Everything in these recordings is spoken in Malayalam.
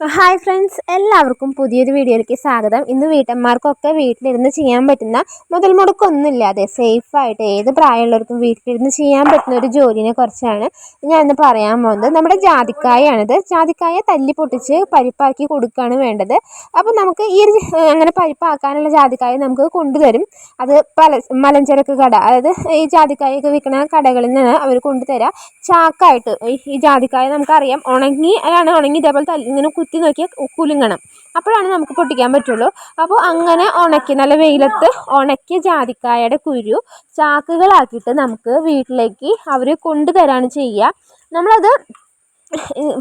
ഹായ് ഫ്രണ്ട്സ് എല്ലാവർക്കും പുതിയൊരു വീഡിയോയിലേക്ക് സ്വാഗതം. ഇന്ന് വീട്ടമ്മമാർക്കൊക്കെ വീട്ടിലിരുന്ന് ചെയ്യാൻ പറ്റുന്ന മുതൽ മുടക്കൊന്നുമില്ലാതെ സേഫായിട്ട് ഏത് പ്രായമുള്ളവർക്കും വീട്ടിലിരുന്ന് ചെയ്യാൻ പറ്റുന്ന ഒരു ജോലിനെ കുറിച്ചാണ് ഞാൻ ഇന്ന് പറയാൻ പോകുന്നത്. നമ്മുടെ ജാതിക്കായാണിത് ജാതിക്കായ തല്ലി പൊട്ടിച്ച് പരിപ്പാക്കി കൊടുക്കുകയാണ് വേണ്ടത്. അപ്പോൾ നമുക്ക് ഈ ഒരു അങ്ങനെ പരിപ്പാക്കാനുള്ള ജാതിക്കായ നമുക്ക് കൊണ്ടുതരും. അത് പല മലഞ്ചരക്ക് കട അതായത് ഈ ജാതിക്കായൊക്കെ വിൽക്കുന്ന കടകളിൽ നിന്ന് അവർ കൊണ്ടുതരാം. ചാക്കായിട്ട് ഈ ജാതിക്കായ നമുക്കറിയാം. ഉണങ്ങി ആണ് ഉണങ്ങി ഇതേപോലെ ഇങ്ങനെ കുത്തി നോക്കിയാൽ കുലുങ്ങണം. അപ്പോഴാണ് നമുക്ക് പൊട്ടിക്കാൻ പറ്റുള്ളൂ. അപ്പോൾ അങ്ങനെ ഉണക്കി നല്ല വെയിലത്ത് ഉണക്കിയ ജാതിക്കായയുടെ കുരു ചാക്കുകളാക്കിയിട്ട് നമുക്ക് വീട്ടിലേക്ക് അവർ കൊണ്ടുതരാണ് ചെയ്യുക. നമ്മളത്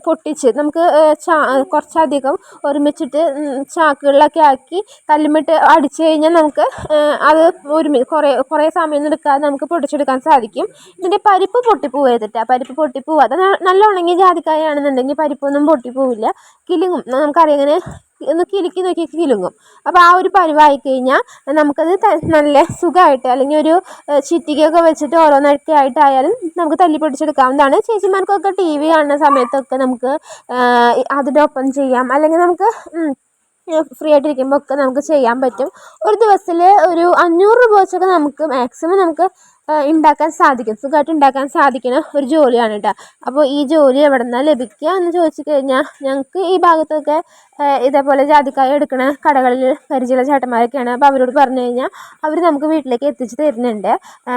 പൊട്ടിച്ച് നമുക്ക് ചാ കുറച്ചധികം ഒരുമിച്ചിട്ട് ചാക്കുകളിലൊക്കെ ആക്കി കല്ലുമിട്ട് അടിച്ചു കഴിഞ്ഞാൽ നമുക്ക് അത് ഒരുമി കുറേ കുറേ സമയമൊന്നും എടുക്കാതെ നമുക്ക് പൊടിച്ചെടുക്കാൻ സാധിക്കും. ഇതിന്റെ പരിപ്പ് പൊട്ടിപ്പോവരുതിട്ട് പരിപ്പ് പൊട്ടിപ്പോവാതെ നല്ല ഉണങ്ങിയ ജാതിക്കായാണെന്നുണ്ടെങ്കിൽ പരിപ്പൊന്നും പൊട്ടിപ്പോവില്ല. കിലുങ്ങും. നമുക്കറിയാം ഇങ്ങനെ ഒന്ന് കിലുക്കി നോക്കി കിലുങ്ങും. അപ്പോൾ ആ ഒരു പരിവായി കഴിഞ്ഞാൽ നമുക്കത് നല്ല സുഖമായിട്ട് അല്ലെങ്കിൽ ഒരു ചിറ്റികയൊക്കെ വെച്ചിട്ട് ഓരോന്നൊക്കെ ആയിട്ടായാലും നമുക്ക് തല്ലി പൊടിച്ചെടുക്കാവുന്നതാണ് ചേച്ചിമാർക്കൊക്കെ ടി വി കാണുന്ന സമയത്തൊക്കെ നമുക്ക് അതിന്റെ ഒപ്പം ചെയ്യാം. അല്ലെങ്കിൽ നമുക്ക് ഫ്രീ ആയിട്ടിരിക്കുമ്പോൾ ഒക്കെ നമുക്ക് ചെയ്യാൻ പറ്റും. ഒരു ദിവസത്തിൽ ഒരു അഞ്ഞൂറ് രൂപ വെച്ചൊക്കെ നമുക്ക് മാക്സിമം നമുക്ക് ഉണ്ടാക്കാൻ സാധിക്കും. സുഖമായിട്ട് ഉണ്ടാക്കാൻ സാധിക്കുന്ന ഒരു ജോലിയാണ് കേട്ടോ അപ്പോൾ ഈ ജോലി എവിടെ നിന്നാണ് ലഭിക്കുക എന്ന് ചോദിച്ചു കഴിഞ്ഞാൽ ഞങ്ങൾക്ക് ഈ ഭാഗത്തൊക്കെ ഇതേപോലെ ജാതിക്കായ എടുക്കുന്ന കടകളിൽ പരിചയമുള്ള ചേട്ടന്മാരൊക്കെയാണ്. അപ്പോൾ അവരോട് പറഞ്ഞു കഴിഞ്ഞാൽ അവർ നമുക്ക് വീട്ടിലേക്ക് എത്തിച്ച് തരുന്നുണ്ട്.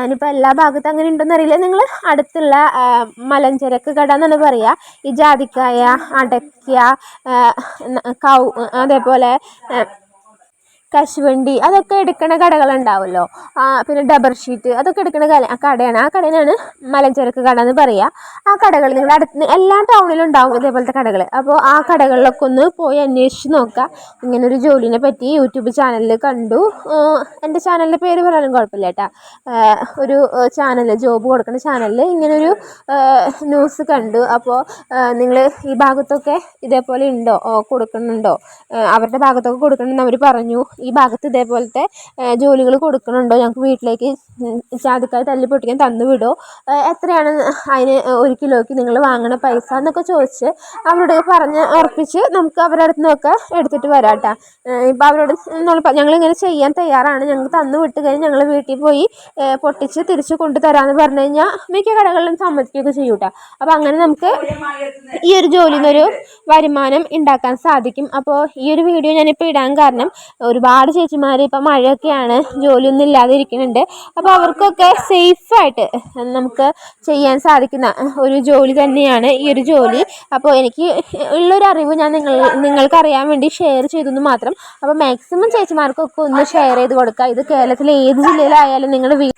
ഇനിയിപ്പോൾ എല്ലാ ഭാഗത്തും അങ്ങനെ ഉണ്ടോയെന്ന് അറിയില്ല. നിങ്ങൾ അടുത്തുള്ള മലഞ്ചരക്ക് കട എന്നാണ് പറയുക ഈ ജാതിക്കായ അടയ്ക്ക കൗ അതേപോലെ കശുവണ്ടി അതൊക്കെ എടുക്കുന്ന കടകളുണ്ടാവുമല്ലോ പിന്നെ ഡബർ ഷീറ്റ് അതൊക്കെ എടുക്കുന്ന കല കടയാണ്. ആ കടയിലാണ് മലഞ്ചരക്ക് കട എന്ന് പറയുക ആ കടകൾ നിങ്ങളുടെ അടുത്ത് എല്ലാ ടൗണിലും ഉണ്ടാവും ഇതേപോലത്തെ കടകൾ അപ്പോൾ ആ കടകളിലൊക്കെ ഒന്ന് പോയി അന്വേഷിച്ച് നോക്കുക ഇങ്ങനെ ഒരു ജോലിനെ പറ്റി യൂട്യൂബ് ചാനലിൽ കണ്ടു. എന്റെ ചാനലിന്റെ പേര് പറയാനും കുഴപ്പമില്ല കേട്ടോ. ഒരു ചാനൽ ജോബ് കൊടുക്കുന്ന ചാനലിൽ ഇങ്ങനൊരു ന്യൂസ് കണ്ടു. അപ്പോൾ നിങ്ങൾ ഈ ഭാഗത്തൊക്കെ ഇതേപോലെ ഉണ്ടോ? കൊടുക്കുന്നുണ്ടോ? അവരുടെ ഭാഗത്തൊക്കെ കൊടുക്കണമെന്ന് അവർ പറഞ്ഞു. ഈ ഭാഗത്ത് ഇതേപോലത്തെ ജോലികൾ കൊടുക്കുന്നുണ്ടോ ഞങ്ങൾക്ക് വീട്ടിലേക്ക് ജാതിക്കായ തല്ലി പൊട്ടിക്കാൻ തന്നു വിടുമോ എത്രയാണ് അതിന് ഒരു കിലോയ്ക്ക് നിങ്ങൾ വാങ്ങണ പൈസ എന്നൊക്കെ ചോദിച്ച് അവരോട് പറഞ്ഞ് ഉറപ്പിച്ച് നമുക്ക് അവരുടെ അടുത്ത് നിന്നൊക്കെ എടുത്തിട്ട് വരാം കേട്ടോ ഇപ്പം അവരോട് ഞങ്ങളിങ്ങനെ ചെയ്യാൻ തയ്യാറാണ്. ഞങ്ങൾക്ക് തന്നു വിട്ട് കഴിഞ്ഞ് ഞങ്ങൾ വീട്ടിൽ പോയി പൊട്ടിച്ച് തിരിച്ച് കൊണ്ടുതരാമെന്ന് പറഞ്ഞു കഴിഞ്ഞാൽ മിക്ക കടകളിലും സമ്മതിക്കുകയൊക്കെ ചെയ്യും കേട്ടോ അപ്പോൾ അങ്ങനെ നമുക്ക് ഈ ഒരു ജോലിയിൽ നിന്നൊരു വരുമാനം ഉണ്ടാക്കാൻ സാധിക്കും. അപ്പോൾ ഈ ഒരു വീഡിയോ ഞാനിപ്പോൾ ഇടാൻ കാരണം ഒരുപാട് ഒരുപാട് ചേച്ചിമാർ ഇപ്പം മഴയൊക്കെയാണ് ജോലിയൊന്നും ഇല്ലാതെ ഇരിക്കുന്നുണ്ട് അപ്പോൾ അവർക്കൊക്കെ സേഫായിട്ട് നമുക്ക് ചെയ്യാൻ സാധിക്കുന്ന ഒരു ജോലി തന്നെയാണ് ഈ ഒരു ജോലി. അപ്പോൾ എനിക്ക് ഉള്ളൊരു അറിവ് ഞാൻ നിങ്ങൾ നിങ്ങൾക്ക് അറിയാൻ വേണ്ടി ഷെയർ ചെയ്തെന്ന് മാത്രം. അപ്പോൾ മാക്സിമം ചേച്ചിമാർക്കൊക്കെ ഒന്ന് ഷെയർ ചെയ്ത് കൊടുക്കുക. ഇത് കേരളത്തിലെ ഏത് ജില്ലയിലായാലും നിങ്ങളുടെ വീ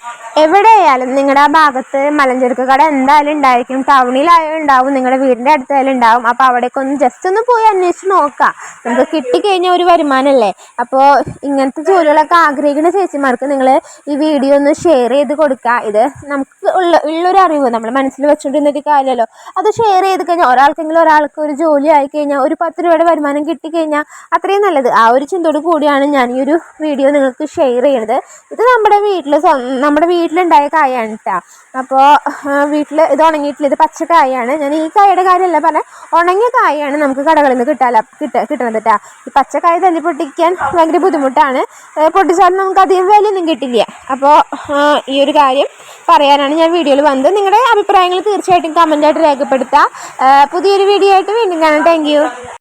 എവിടെയായാലും നിങ്ങളുടെ ആ ഭാഗത്ത് മലഞ്ചെരുക്ക് കട എന്തായാലും ഉണ്ടായിരിക്കും. ടൗണിലായാലും ഉണ്ടാവും നിങ്ങളുടെ വീടിന്റെ അടുത്തായാലും ഉണ്ടാവും. അപ്പോൾ അവിടേക്ക് ഒന്ന് ജസ്റ്റ് ഒന്ന് പോയി അന്വേഷിച്ച് നോക്കാം. നമുക്ക് കിട്ടിക്കഴിഞ്ഞാൽ ഒരു വരുമാനമല്ലേ അപ്പോൾ ഇങ്ങനത്തെ ജോലികളൊക്കെ ആഗ്രഹിക്കുന്ന ചേച്ചിമാർക്ക് നിങ്ങൾ ഈ വീഡിയോ ഒന്ന് ഷെയർ ചെയ്ത് കൊടുക്കുക ഇത് നമുക്ക് ഉള്ള ഉള്ളൊരു അറിവ് നമ്മൾ മനസ്സിൽ വെച്ചുകൊണ്ടിരുന്നിട്ട് കാര്യമല്ലോ. അത് ഷെയർ ചെയ്ത് കഴിഞ്ഞാൽ ഒരാൾക്കെങ്കിലും ഒരാൾക്ക് ഒരു ജോലി ആയി കഴിഞ്ഞാൽ ഒരു പത്ത് രൂപയുടെ വരുമാനം കിട്ടിക്കഴിഞ്ഞാൽ അത്രയും നല്ലത്. ആ ഒരു ചിന്തയോട് കൂടിയാണ് ഞാൻ ഈ ഒരു വീഡിയോ നിങ്ങൾക്ക് ഷെയർ ചെയ്യണത്. ഇത് നമ്മുടെ വീട്ടിൽ നമ്മുടെ വീട്ടിലുണ്ടായ കായാണ് കേട്ടോ അപ്പോൾ വീട്ടിൽ ഇത് ഉണങ്ങിയിട്ടില്ല. ഇത് പച്ചക്കായാണ് ഞാൻ ഈ കായയുടെ കാര്യമല്ല പറഞ്ഞാൽ ഉണങ്ങിയ കായാണ് നമുക്ക് കടകളിൽ നിന്ന് കിട്ടാല കിട്ട കിട്ടണത് കേട്ടോ ഈ പച്ചക്കായ തല്ലി പൊട്ടിക്കാൻ ഭയങ്കര ബുദ്ധിമുട്ടാണ്. പൊട്ടിച്ചാലും നമുക്ക് അധികം വിലയൊന്നും കിട്ടില്ല. അപ്പോൾ ഈ ഒരു കാര്യം പറയാനാണ് ഞാൻ വീഡിയോയിൽ വന്നത്. നിങ്ങളുടെ അഭിപ്രായങ്ങൾ തീർച്ചയായിട്ടും കമന്റായിട്ട് രേഖപ്പെടുത്തുക പുതിയൊരു വീഡിയോ ആയിട്ട് വീണ്ടും കാണാം. താങ്ക്